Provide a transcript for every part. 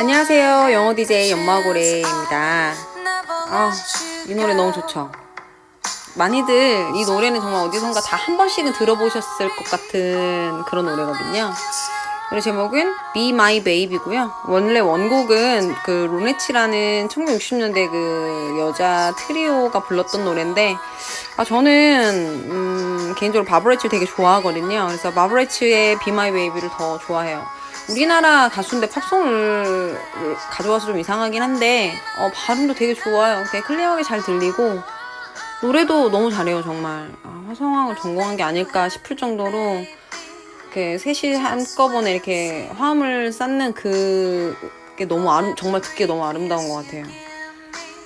안녕하세요. 영어 DJ 연마고래입니다. 아, 이 노래 너무 좋죠? 많이들 이 노래는 정말 어디선가 다 한 번씩은 들어보셨을 것 같은 그런 노래거든요. 노래 제목은 Be My Baby고요. 원래 원곡은 그 로네치라는 1960년대 그 여자 트리오가 불렀던 노래인데 아 저는 음, 개인적으로 바브레치를 되게 좋아하거든요. 그래서 바브레치의 Be My Baby를 더 좋아해요. 우리나라 가수인데 팝송을 가져와서 좀 이상하긴 한데 어, 발음도 되게 좋아요. 되게 클리어하게 잘 들리고 노래도 너무 잘해요 정말. 아, 화성왕을 전공한 게 아닐까 싶을 정도로 이렇게 셋이 한꺼번에 이렇게 화음을 쌓는 그게 너무 아름 정말 듣기에 너무 아름다운 것 같아요.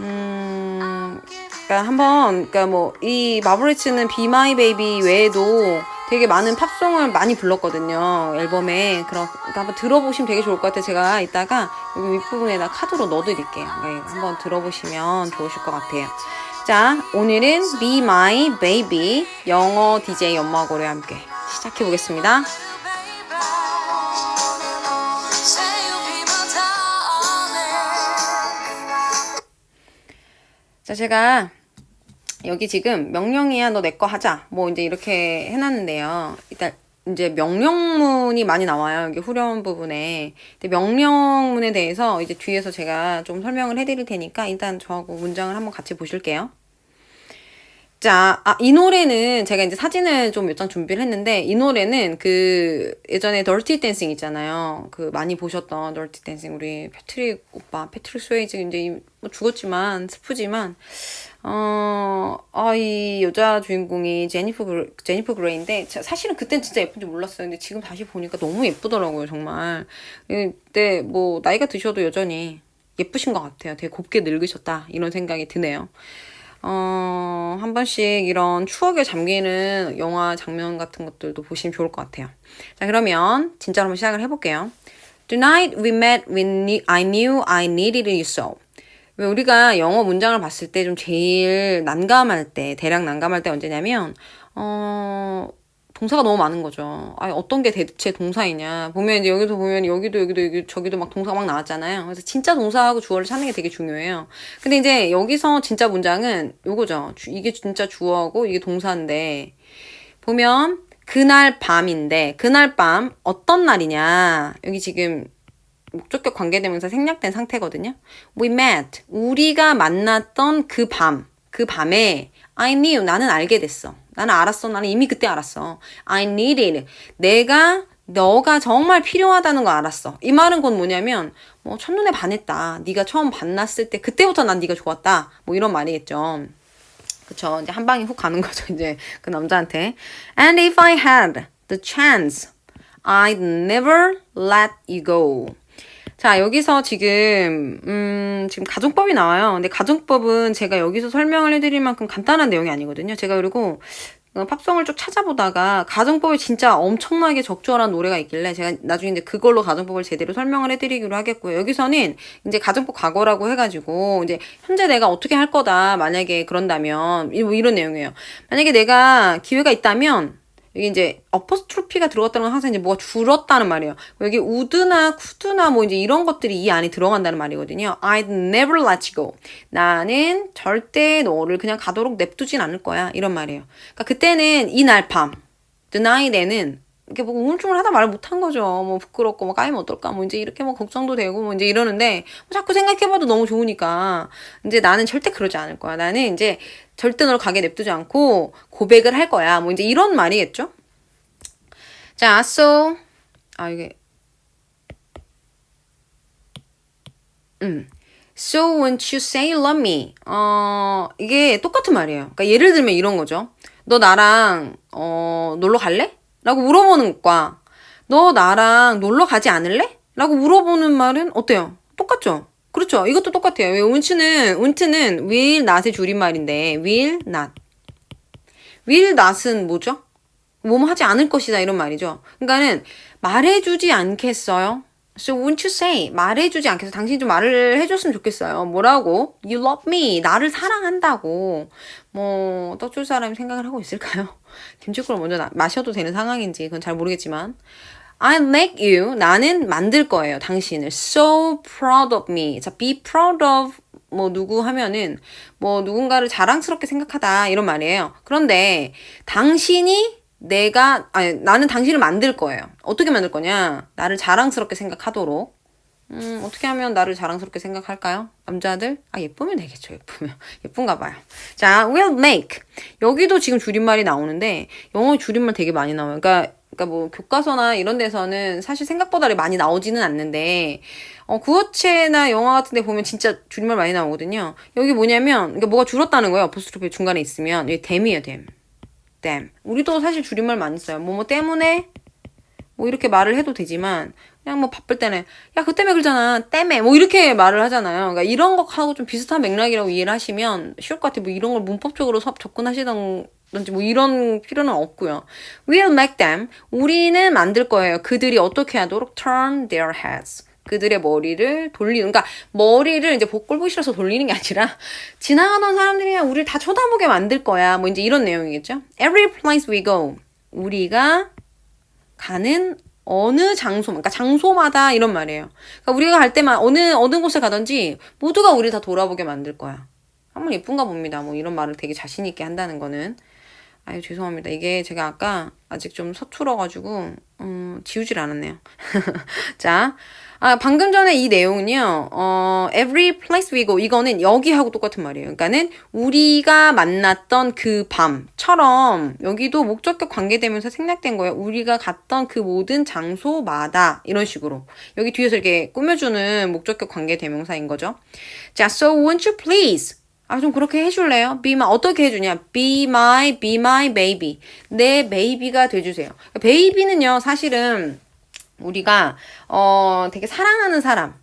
음, 그러니까 한번 그러니까 뭐 이 마블리츠는 My Baby 외에도 되게 많은 팝송을 많이 불렀거든요 앨범에. 그러니까 한번 들어보시면 되게 좋을 것 같아요. 제가 이따가 여기 윗부분에다 카드로 넣어드릴게요. 네, 한번 들어보시면 좋으실 것 같아요. 자 오늘은 Be My Baby 영어 DJ 연마고래와 함께 시작해 보겠습니다. 자 제가 여기 지금 명령이야 너 내 거 하자 뭐 이제 이렇게 해놨는데요 일단 이제 명령문이 많이 나와요 여기 후렴 부분에 근데 명령문에 대해서 이제 뒤에서 제가 좀 설명을 해드릴 테니까 일단 저하고 문장을 한번 같이 보실게요 자, 아, 이 노래는 제가 이제 사진을 좀 몇 장 준비를 했는데, 이 노래는 그 예전에 더티 댄싱 있잖아요. 그 많이 보셨던 더티 댄싱. 우리 패트릭 오빠, 패트릭 스웨이즈 이제 뭐 죽었지만, 스프지만, 어, 아, 이 여자 주인공이 제니퍼, 그레, 제니퍼 그레이인데, 사실은 그땐 진짜 예쁜지 몰랐어요. 근데 지금 다시 보니까 너무 예쁘더라고요, 정말. 근데 뭐, 나이가 드셔도 여전히 예쁘신 것 같아요. 되게 곱게 늙으셨다. 이런 생각이 드네요. 어, 한 번씩 이런 추억에 잠기는 영화 장면 같은 것들도 보시면 좋을 것 같아요. 자, 그러면 진짜로 한번 시작을 해볼게요. Tonight we met when I knew I needed you so. 왜 우리가 영어 문장을 봤을 때 좀 제일 난감할 때, 대략 난감할 때 언제냐면, 어, 동사가 너무 많은 거죠. 아, 어떤 게 대체 동사이냐. 보면 이제 여기도 보면 여기도 여기도 여기 저기도 막 동사가 막 나왔잖아요. 그래서 진짜 동사하고 주어를 찾는 게 되게 중요해요. 근데 이제 여기서 진짜 문장은 요거죠. 이게 진짜 주어하고 이게 동사인데 보면 그날 밤인데 그날 밤 어떤 날이냐. 여기 지금 목적격 관계대명사 생략된 상태거든요. We met. 우리가 만났던 그 밤. 그 밤에 I knew. 나는 알게 됐어. 나는 알았어. 나는 이미 그때 알았어. I needed. 내가 너가 정말 필요하다는 거 알았어. 이 말은 곧 뭐냐면 뭐 첫눈에 반했다. 네가 처음 만났을 때 그때부터 난 네가 좋았다. 뭐 이런 말이겠죠. 그쵸. 이제 한 방에 훅 가는 거죠. 이제 그 남자한테. And if I had the chance, I'd never let you go. 자, 여기서 지금, 음, 지금 가정법이 나와요. 근데 가정법은 제가 여기서 설명을 해드릴 만큼 간단한 내용이 아니거든요. 제가 그리고 어, 팝송을 쭉 찾아보다가 가정법이 진짜 엄청나게 적절한 노래가 있길래 제가 나중에 이제 그걸로 가정법을 제대로 설명을 해드리기로 하겠고요. 여기서는 이제 가정법 과거라고 해가지고 이제 현재 내가 어떻게 할 거다 만약에 그런다면 뭐 이런 내용이에요. 만약에 내가 기회가 있다면 여기 이제 어퍼스트로피가 들어갔다는 건 항상 이제 뭐가 줄었다는 말이에요. 여기 우드나 쿠드나 뭐 이제 이런 것들이 이 안에 들어간다는 말이거든요. I'd never let you go. 나는 절대 너를 그냥 가도록 냅두진 않을 거야. 이런 말이에요. 그러니까 그때는 이날 밤, the night에는 이렇게 뭐 우울증을 하다 말 못한 거죠. 뭐 부끄럽고 뭐 까이면 어떨까 뭐 이제 이렇게 뭐 걱정도 되고 뭐 이제 이러는데 뭐 자꾸 생각해봐도 너무 좋으니까 이제 나는 절대 그러지 않을 거야. 나는 이제 절대 너를 가게 냅두지 않고 고백을 할 거야. 뭐 이제 이런 말이겠죠. 자, so 아 이게 음. So won't you say love me? 어, 이게 똑같은 말이에요. 그러니까 예를 들면 이런 거죠. 너 나랑 어, 놀러 갈래? 라고 물어보는 것과 너 나랑 놀러 가지 않을래? 라고 물어보는 말은 어때요? 똑같죠? 그렇죠. 이것도 똑같아요. 왜 운치는 운트는 will not의 줄임말인데 will not. will not은 뭐죠? 뭐뭐 하지 않을 것이다 이런 말이죠. 그러니까는 말해주지 않겠어요. So won't you say 말해주지 않겠어. 당신이 좀 말을 해줬으면 좋겠어요. 뭐라고? You love me. 나를 사랑한다고. 뭐 떠줄 사람이 생각을 하고 있을까요? 김치국을 먼저 나, 마셔도 되는 상황인지 그건 잘 모르겠지만 I make you 나는 만들 거예요. 당신을 so proud of me. 자, be proud of 뭐 누구 하면은 뭐 누군가를 자랑스럽게 생각하다 이런 말이에요. 그런데 당신이 내가 아니 나는 당신을 만들 거예요. 어떻게 만들 거냐? 나를 자랑스럽게 생각하도록. 음, 어떻게 하면 나를 자랑스럽게 생각할까요? 남자들? 아, 예쁘면 되겠죠, 예쁘면. 예쁜가 봐요. 자, will make. 여기도 지금 줄임말이 나오는데, 영어 줄임말 되게 많이 나와요. 그러니까, 그러니까 뭐, 교과서나 이런 데서는 사실 생각보다 많이 나오지는 않는데, 어, 구어체나 영화 같은 데 보면 진짜 줄임말 많이 나오거든요. 여기 뭐냐면, 그러니까 뭐가 줄었다는 거예요. 어포스트로피 중간에 있으면. 이게 댐이에요, 댐. 댐. 우리도 사실 줄임말 많이 써요. 뭐, 뭐 때문에, 뭐 이렇게 말을 해도 되지만 그냥 뭐 바쁠 때는 야 그 때문에 그러잖아 때문에 뭐 이렇게 말을 하잖아요 그러니까 이런 것하고 좀 비슷한 맥락이라고 이해를 하시면 쉬울 것 같아요 뭐 이런 걸 문법적으로 섭 접근하시던지 뭐 이런 필요는 없고요 we'll make them 우리는 만들 거예요 그들이 어떻게 하도록 turn their heads 그들의 머리를 돌리는, 그러니까 머리를 이제 복골 보시라서 돌리는 게 아니라 지나가던 사람들이 그냥 우리를 다 쳐다보게 만들 거야. 뭐 이제 이런 내용이겠죠. Every place we go. 우리가 가는 어느 장소, 그러니까 장소마다 이런 말이에요. 그러니까 우리가 갈 때만 어느 어느 곳에 가든지 모두가 우리를 다 돌아보게 만들 거야. 한번 예쁜가 봅니다. 뭐 이런 말을 되게 자신 있게 한다는 거는 아유 죄송합니다. 이게 제가 아까 아직 좀 서툴어가지고 음, 지우질 않았네요. 자, 아, 방금 전에 이 내용은요, 어, every place we go. 이거는 여기하고 똑같은 말이에요. 그러니까는 우리가 만났던 그 밤처럼 여기도 목적격 관계되면서 생략된 거예요. 우리가 갔던 그 모든 장소마다 이런 식으로. 여기 뒤에서 이렇게 꾸며주는 목적격 관계 대명사인 거죠. 자, so won't you please? 아, 좀 그렇게 해줄래요? be my, 어떻게 해주냐? be my, be my baby. 내 베이비가 돼주세요. 베이비는요, 사실은 우리가 어 되게 사랑하는 사람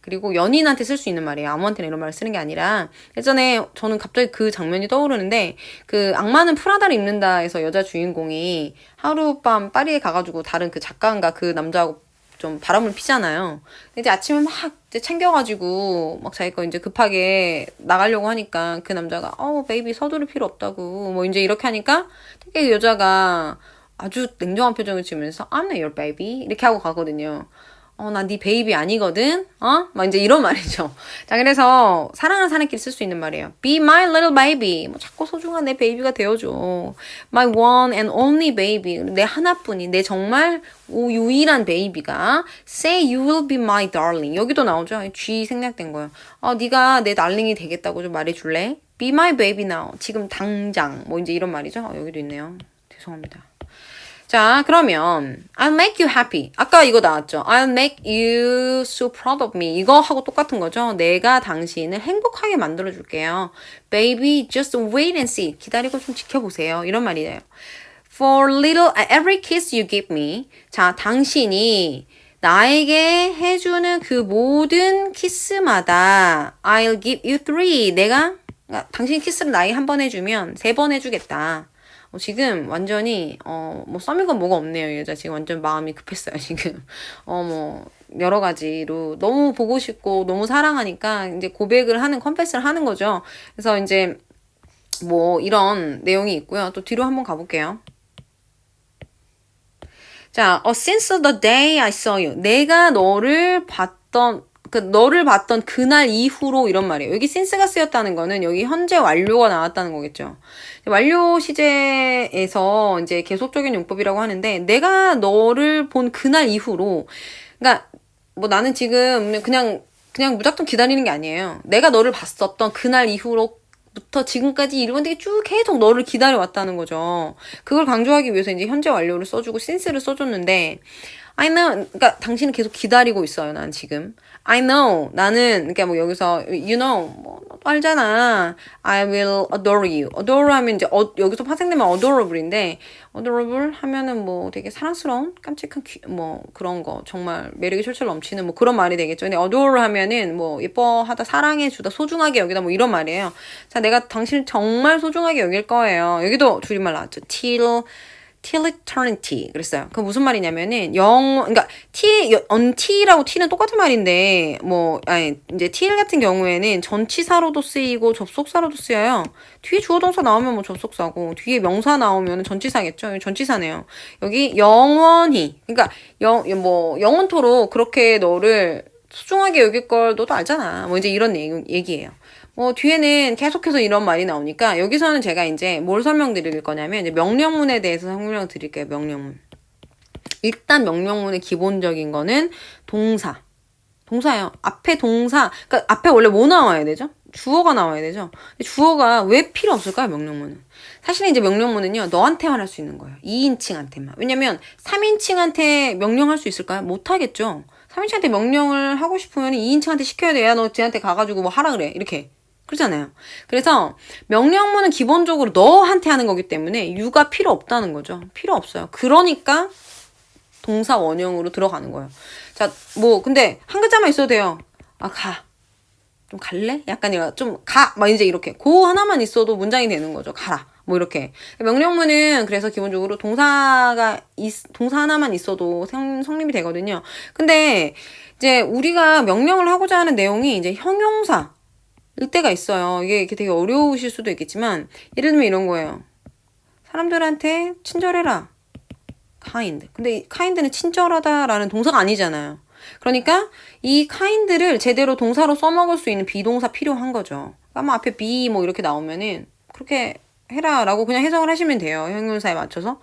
그리고 연인한테 쓸 수 있는 말이에요. 아무한테나 이런 말을 쓰는 게 아니라 예전에 저는 갑자기 그 장면이 떠오르는데 그 악마는 프라다를 입는다에서 여자 주인공이 하룻밤 파리에 가가지고 다른 그 작가인가 그 남자하고 좀 바람을 피잖아요. 이제 아침에 막 이제 챙겨가지고 막 자기 거 이제 급하게 나가려고 하니까 그 남자가 어 베이비 서두를 필요 없다고 뭐 이제 이렇게 하니까 되게 그 여자가 아주 냉정한 표정을 지으면서 I'm not your baby 이렇게 하고 가거든요. 어, 나 네 베이비 아니거든? 어? 막 이제 이런 말이죠. 자, 그래서 사랑하는 사람끼리 쓸 수 있는 말이에요. Be my little baby. 뭐 자꾸 소중한 내 베이비가 되어줘. My one and only baby. 내 하나뿐이, 내 정말 유일한 베이비가 Say you will be my darling. 여기도 나오죠. G 생략된 거예요. 어, 네가 내 달링이 되겠다고 좀 말해줄래? Be my baby now. 지금 당장. 뭐 이제 이런 말이죠. 어, 여기도 있네요. 죄송합니다. 자, 그러면 I'll make you happy. 아까 이거 나왔죠. I'll make you so proud of me. 이거 하고 똑같은 거죠. 내가 당신을 행복하게 만들어 줄게요. Baby, just wait and see. 기다리고 좀 지켜보세요. 이런 말이에요. For little every kiss you give me. 자, 당신이 나에게 해주는 그 모든 키스마다 I'll give you three. 내가 그러니까 당신 키스를 나에게 한 번 해주면 세 번 해주겠다. 어, 지금 완전히 어 뭐 썸이건 뭐가 없네요 여자. 지금 완전 마음이 급했어요 지금. 어 뭐 여러 가지로 너무 보고 싶고 너무 사랑하니까 이제 고백을 하는 컨페스를 하는 거죠. 그래서 이제 뭐 이런 내용이 있고요. 또 뒤로 한번 가볼게요. 자, oh, since the day I saw you. 내가 너를 봤던 그 너를 봤던 그날 이후로 이런 말이에요. 여기 since가 쓰였다는 거는 여기 현재 완료가 나왔다는 거겠죠. 완료 시제에서 이제 계속적인 용법이라고 하는데 내가 너를 본 그날 이후로 그러니까 뭐 나는 지금 그냥 그냥 무작정 기다리는 게 아니에요. 내가 너를 봤었던 그날 이후로 부터 지금까지 일관되게 쭉 계속 너를 기다려 왔다는 거죠. 그걸 강조하기 위해서 이제 현재 완료를 써주고 since를 써줬는데 I know. 그러니까 당신은 계속 기다리고 있어요. 난 지금. I know. 나는 그러니까 뭐 여기서 you know 뭐 알잖아. I will adore you. adore 하면 이제 어, 여기서 파생되면 adorable인데 adorable 하면은 뭐 되게 사랑스러운 깜찍한 귀, 뭐 그런 거 정말 매력이 철철 넘치는 뭐 그런 말이 되겠죠. 근데 adore 하면은 뭐 예뻐하다 사랑해 주다 소중하게 여기다 뭐 이런 말이에요. 자 내가 당신을 정말 소중하게 여길 거예요. 여기도 줄임말 나왔죠. till till eternity 그랬어요. 그 무슨 말이냐면은 영 그러니까 t until라고 t는 똑같은 말인데 뭐 아니 이제 till 같은 경우에는 전치사로도 쓰이고 접속사로도 쓰여요. 뒤에 주어 동사 나오면 뭐 접속사고 뒤에 명사 나오면 전치사겠죠. 전치사네요. 여기 영원히 그러니까 영 뭐 영원토록 그렇게 너를 소중하게 여길 걸 너도 알잖아. 뭐 이제 이런 얘기, 얘기 예요. 뭐 뒤에는 계속해서 이런 말이 나오니까 여기서는 제가 이제 뭘 설명드릴 거냐면 이제 명령문에 대해서 설명 드릴게요. 명령문. 일단 명령문의 기본적인 거는 동사. 동사예요. 앞에 동사. 그러니까 앞에 원래 뭐 나와야 되죠? 주어가 나와야 되죠. 주어가 왜 필요 없을까요? 명령문은. 사실은 이제 명령문은요. 너한테만 할 수 있는 거예요. 2인칭한테만. 왜냐면 3인칭한테 명령할 수 있을까요? 못 하겠죠. 3인칭한테 명령을 하고 싶으면 2인칭한테 시켜야 돼 야 너 쟤한테 가가지고 뭐 하라 그래. 이렇게. 그렇잖아요. 그래서 명령문은 기본적으로 너한테 하는 거기 때문에 유가 필요 없다는 거죠. 필요 없어요. 그러니까 동사 원형으로 들어가는 거예요. 자, 뭐 근데 한 글자만 있어도 돼요. 아, 가. 좀 갈래? 약간 이거 좀 가. 막 이제 이렇게 고 하나만 있어도 문장이 되는 거죠. 가라. 뭐 이렇게. 명령문은 그래서 기본적으로 동사가 있, 동사 하나만 있어도 성, 성립이 되거든요. 근데 이제 우리가 명령을 하고자 하는 내용이 이제 형용사 일 때가 있어요. 이게 되게 어려우실 수도 있겠지만 예를 들면 이런 거예요. 사람들한테 친절해라. kind. 근데 이 kind는 친절하다라는 동사가 아니잖아요. 그러니까 이 kind를 제대로 동사로 써먹을 수 있는 비동사 필요한 거죠. 아마 앞에 be 뭐 이렇게 나오면은 그렇게 해라라고 그냥 해석을 하시면 돼요. 형용사에 맞춰서.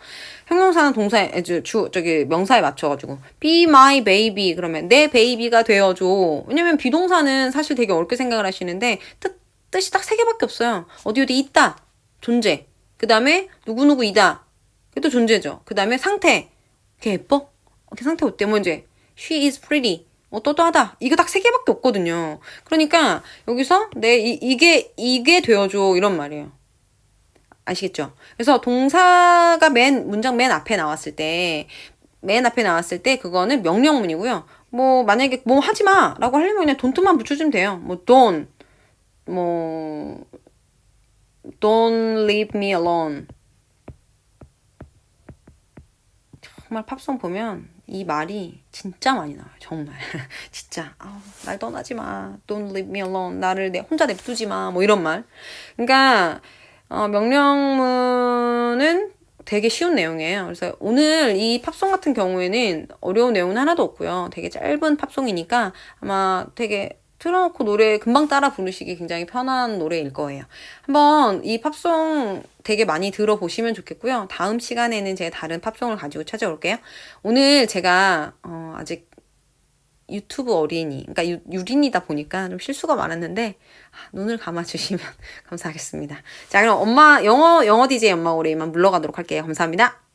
형용사는 동사에 주, 주 저기 명사에 맞춰가지고 be my baby 그러면 내 베이비가 되어줘. 왜냐면 비동사는 사실 되게 어렵게 생각을 하시는데 뜻 뜻이 딱 세 개밖에 없어요. 어디 어디 있다 존재. 그 다음에 누구 누구이다. 그게 또 존재죠. 그 다음에 상태. 걔 예뻐? 걔 상태 어때? 뭐 이제 she is pretty. 어떠떠하다. 이거 딱 세 개밖에 없거든요. 그러니까 여기서 내 이, 이게 이게 되어줘 이런 말이에요. 아시겠죠? 그래서 동사가 맨 문장 맨 앞에 나왔을 때 맨 앞에 나왔을 때 그거는 명령문이고요. 뭐 만약에 뭐 하지 마라고 하려면 그냥 don't만 붙여주면 돼요. 뭐 don't 뭐 don't leave me alone. 정말 팝송 보면 이 말이 진짜 많이 나와요. 정말 진짜 아우, 날 떠나지 마. Don't leave me alone. 나를 내 혼자 냅두지 마. 뭐 이런 말. 그러니까 어, 명령문은 되게 쉬운 내용이에요. 그래서 오늘 이 팝송 같은 경우에는 어려운 내용은 하나도 없고요. 되게 짧은 팝송이니까 아마 되게 틀어놓고 노래 금방 따라 부르시기 굉장히 편한 노래일 거예요. 한번 이 팝송 되게 많이 들어보시면 좋겠고요. 다음 시간에는 제가 다른 팝송을 가지고 찾아올게요. 오늘 제가 어, 아직 유튜브 어린이, 그러니까 유, 유린이다 보니까 좀 실수가 많았는데 아, 눈을 감아주시면 감사하겠습니다. 자, 그럼 엄마 영어 영어 DJ 엄마 올해만 물러가도록 할게요. 감사합니다.